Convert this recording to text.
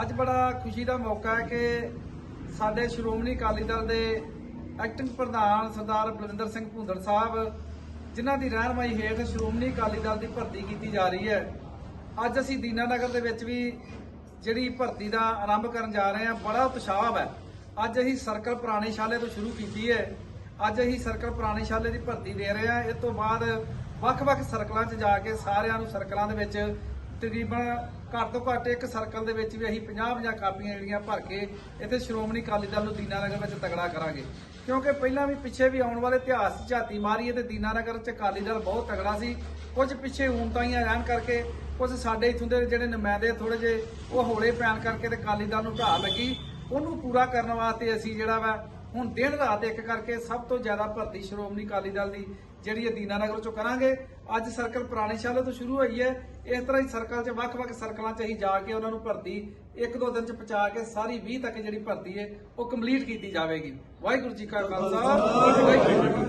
ਅੱਜ ਬੜਾ ਖੁਸ਼ੀ ਦਾ ਮੌਕਾ ਹੈ ਕਿ ਸਾਡੇ ਸ਼੍ਰੋਮਣੀ ਅਕਾਲੀ ਦਲ ਦੇ ਐਕਟਿੰਗ ਪ੍ਰਧਾਨ ਸਰਦਾਰ ਬਲਵਿੰਦਰ ਸਿੰਘ ਭੁੰਦੜ ਸਾਹਿਬ, ਜਿਨ੍ਹਾਂ ਦੀ ਰਹਿਨਮਾਈ ਹੇਠ ਸ਼੍ਰੋਮਣੀ ਅਕਾਲੀ ਦਲ ਦੀ ਭਰਤੀ ਕੀਤੀ ਜਾ ਰਹੀ ਹੈ। ਅੱਜ ਅਸੀਂ ਦੀਨਾਨਗਰ ਦੇ ਵਿੱਚ ਵੀ ਜਿਹੜੀ ਭਰਤੀ ਦਾ ਆਰੰਭ ਕਰਨ ਜਾ ਰਹੇ ਹਾਂ, ਬੜਾ ਉਤਸ਼ਾਹ ਹੈ। ਅੱਜ ਅਸੀਂ ਸਰਕਲ ਪੁਰਾਣੇ ਸ਼ਾਲੇ ਤੋਂ ਸ਼ੁਰੂ ਕੀਤੀ ਹੈ। ਅੱਜ ਅਸੀਂ ਸਰਕਲ ਪੁਰਾਣੇ ਸ਼ਾਲੇ ਦੀ ਭਰਤੀ ਦੇ ਰਹੇ ਹਾਂ। ਇਸ ਤੋਂ ਬਾਅਦ ਵੱਖ-ਵੱਖ ਸਰਕਲਾਂ 'ਚ ਜਾ ਕੇ ਸਾਰਿਆਂ ਨੂੰ ਸਰਕਲਾਂ ਦੇ ਵਿੱਚ ਤਕਰੀਬਨ ਘੱਟ ਤੋਂ ਘੱਟ ਇੱਕ ਸਰਕਲ ਦੇ ਵਿੱਚ ਵੀ ਅਸੀਂ 50-50 ਕਾਪੀਆਂ ਜਿਹੜੀਆਂ ਭਰ ਕੇ ਇੱਥੇ ਸ਼੍ਰੋਮਣੀ ਅਕਾਲੀ ਦਲ ਨੂੰ ਦੀਨਾਨਗਰ ਵਿੱਚ ਤਗੜਾ ਕਰਾਂਗੇ। ਕਿਉਂਕਿ ਪਹਿਲਾਂ ਵੀ ਪਿੱਛੇ ਵੀ ਆਉਣ ਵਾਲੇ ਇਤਿਹਾਸ 'ਚ ਝਾਤੀ ਮਾਰੀਏ ਤੇ ਦੀਨਾਨਗਰ 'ਚ ਅਕਾਲੀ ਦਲ ਬਹੁਤ ਤਗੜਾ ਸੀ। ਕੁਝ ਪਿੱਛੇ ਊਣਤਾਈਆਂ ਰਹਿਣ ਕਰਕੇ ਕੁਝ ਸਾਡੇ ਇਥੋਂ ਦੇ ਜਿਹੜੇ ਨੁਮਾਇੰਦੇ ਥੋੜੇ ਜੇ ਉਹ ਹੌਲੇ ਪੈਣ ਕਰਕੇ ਤੇ ਅਕਾਲੀ ਦਲ ਨੂੰ ਢਾਹ ਲੱਗੀ। ਉਹਨੂੰ ਪੂਰਾ ਕਰਨ ਵਾਸਤੇ ਅਸੀਂ ਜਿਹੜਾ ਵਾ ਹੁਣ ਦਿਨ ਰਾਤ ਇੱਕ ਕਰਕੇ ਸਭ ਤੋਂ ਜ਼ਿਆਦਾ ਭਰਤੀ ਸ਼੍ਰੋਮਣੀ ਅਕਾਲੀ ਦਲ ਦੀ ਜਿਹੜੀ ਹੈ ਦੀਨਾਨਗਰ ਚੋਂ ਕਰਾਂਗੇ। ਅੱਜ ਸਰਕਲ ਪੁਰਾਣੇ ਸ਼ਾਲੇ ਤੋਂ ਸ਼ੁਰੂ ਹੋਈ ਹੈ। ਇਸ ਤਰ੍ਹਾਂ ਹੀ ਸਰਕਲ 'ਚ ਵੱਖ-ਵੱਖ ਸਰਕਲਾਂ 'ਚ ਅਸੀਂ ਜਾ ਕੇ ਉਹਨਾਂ ਨੂੰ ਭਰਤੀ ਇੱਕ ਦੋ ਦਿਨ 'ਚ ਪਹੁੰਚਾ ਕੇ ਸਾਰੀ 20 ਤੱਕ ਜਿਹੜੀ ਭਰਤੀ ਹੈ, ਉਹ ਕੰਪਲੀਟ ਕੀਤੀ ਜਾਵੇਗੀ। ਵਾਹਿਗੁਰੂ ਜੀ ਕਾ ਖਾਲਸਾ, ਵਾਹਿਗੁਰੂ